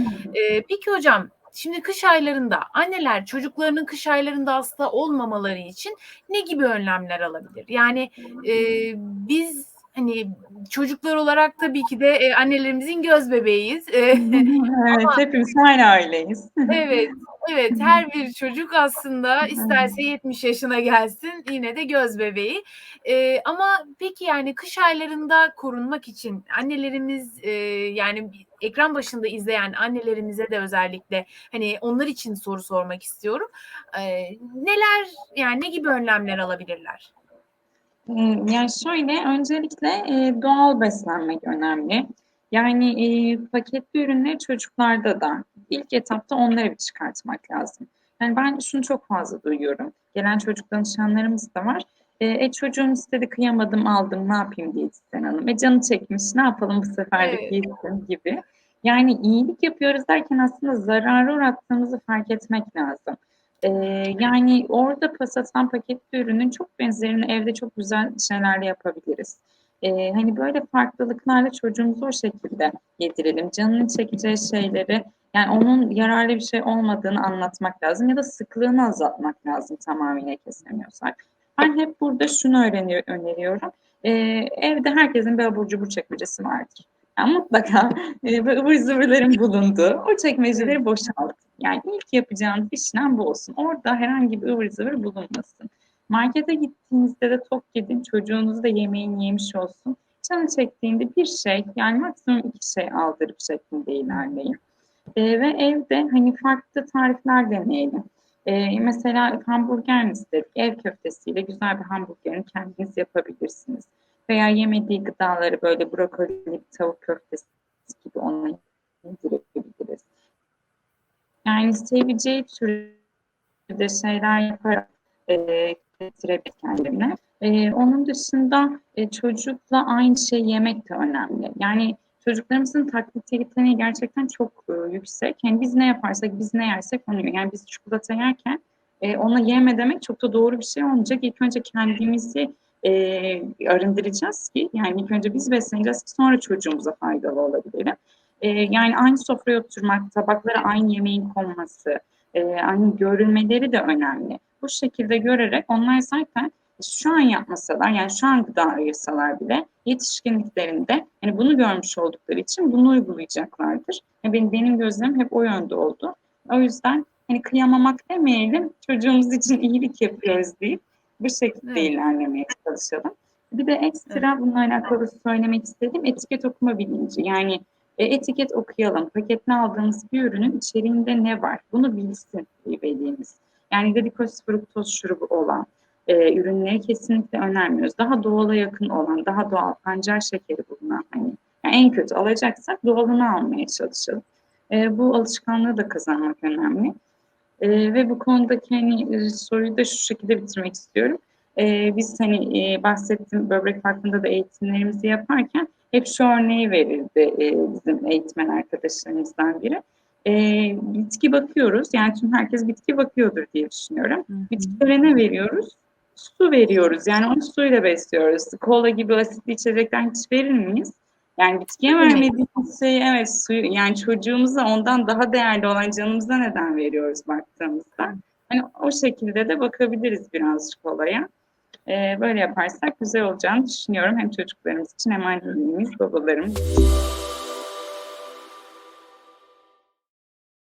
Eee, peki hocam, şimdi kış aylarında anneler çocuklarının kış aylarında hasta olmamaları için ne gibi önlemler alabilir? Yani, eee, biz, hani, çocuklar olarak tabii ki de, eee, annelerimizin gözbebeğiyiz. Eee, Evet, ama hepimiz aynı aileyiz. Evet, evet, her bir çocuk aslında isterse 70 yaşına gelsin yine de gözbebeği. Eee, ama peki, yani, kış aylarında korunmak için annelerimiz, eee, yani, ekran başında izleyen annelerimize de özellikle, hani, onlar için soru sormak istiyorum. Eee, neler, yani, ne gibi önlemler alabilirler? Imm, yani, şöyle, öncelikle, eee, doğal beslenmek önemli. Yani, eee, paketli ürünleri çocuklarda da ilk etapta onları bir çıkartmak lazım. Yani, ben şunu çok fazla duyuyorum. Gelen çocuk danışanlarımız da var. Eee, "E, çocuğum istedi, kıyamadım, aldım, ne yapayım diyetisyen hanım? E, canı çekmiş, ne yapalım bu seferlik Evet. yesin." gibi. Yani, iyilik yapıyoruz derken aslında zarara uğrattığımızı fark etmek lazım. Eee, yani, orada satılan paketli ürünün çok benzerini evde çok güzel şeyler de yapabiliriz. Eee, hani, böyle farklılıklarla çocuğumuza o şekilde yedirelim. Canının çekeceği şeyleri, yani, onun yararlı bir şey olmadığını anlatmak lazım ya da sıklığını azaltmak lazım tamamıyla kesemiyorsak. Ben hep burada şunu öneriyorum. Eee, evde herkesin bir abur cubur çekmecesi vardır. Ya, mutlaka, ıvır zıvırların bulunduğu o çekmeceleri boşaltın. Yani, ilk yapacağınız işlem bu olsun. Orada herhangi bir ıvır zıvır bulunmasın. Markete gittiğinizde de tok gidin, çocuğunuz da yemeğini yemiş olsun. Canı çektiğinde 1 şey, yani, maksimum 2 şey aldırıp şeklinde ilerleyin. Eee, ve evde, hani, farklı tarifler deneyelim. Eee, mesela hamburger mi istedik? Ev köftesiyle güzel bir hamburgerini kendiniz yapabilirsiniz. Veya yemediği gıdaları, böyle, brokolili tavuk köftesi gibi ona yedirebiliriz. Yani, seveceği türde şeyler yaparak, eee, getirebilir kendine. Eee, onun dışında, eee, çocukla aynı şeyi yemek de önemli. Yani, çocuklarımızın taklit yeteneği gerçekten çok, ııı, yüksek. Hani, biz ne yaparsak, biz ne yersek onu yiyor. Yani, biz çikolata yerken, eee, ona yeme demek çok da doğru bir şey olmayacak. İlk önce kendimizi, eee, arındıracağız ki, yani, ilk önce biz besleneceğiz ki sonra çocuğumuza faydalı olabilelim. Eee, yani, aynı sofraya oturmak, tabaklara aynı yemeğin konması, eee, aynı görülmeleri de önemli. Bu şekilde görerek onlar zaten şu an yapmasalar, yani, şu an gıda ayırsalar bile yetişkinliklerinde, hani, bunu görmüş oldukları için bunu uygulayacaklardır. Ya, benim benim gözlemim hep o yönde oldu. O yüzden, hani, kıyamamak demeyelim, çocuğumuz için iyilik yapıyoruz deyip bu şekilde Evet. ilerlemeye çalışalım. Bir de Evet. ekstra bununla alakalı söylemek istediğim etiket okuma bilinci. Yani, eee, etiket okuyalım. Paketli aldığımız bir ürünün içeriğinde ne var? Bunu bilsin velimiz. Yani, glikoz, fruktoz şurubu olan, eee, ürünleri kesinlikle önermiyoruz. Daha doğala yakın olan, daha doğal pancar şekeri bulunan, hani, ya, en kötü alacaksak doğalını almaya çalışalım. Eee, bu alışkanlığı da kazanmak önemli. Eee, ve bu konudaki, hani, eee, soruyu da şu şekilde bitirmek istiyorum. Eee, biz, hani, eee, bahsettim, böbrek farkında da eğitimlerimizi yaparken hep şu örneği verirdi, eee, bizim eğitmen arkadaşlarımızdan biri. Eee, bitki bakıyoruz, yani, tüm herkes bitki bakıyordur diye düşünüyorum. Hı hı. Bitkilere ne veriyoruz? Su veriyoruz. Yani, onu suyla besliyoruz. Kola gibi asitli içecekten hiç verir miyiz? Yani, bitkiye vermediğimiz şeyi evet, suyu, yani, çocuğumuza ondan daha değerli olan canımıza neden veriyoruz baktığımızda? Hani, o şekilde de bakabiliriz birazcık olaya. Eee, böyle yaparsak güzel olacağını düşünüyorum hem çocuklarımız için hem annelerimiz, babalarımız için.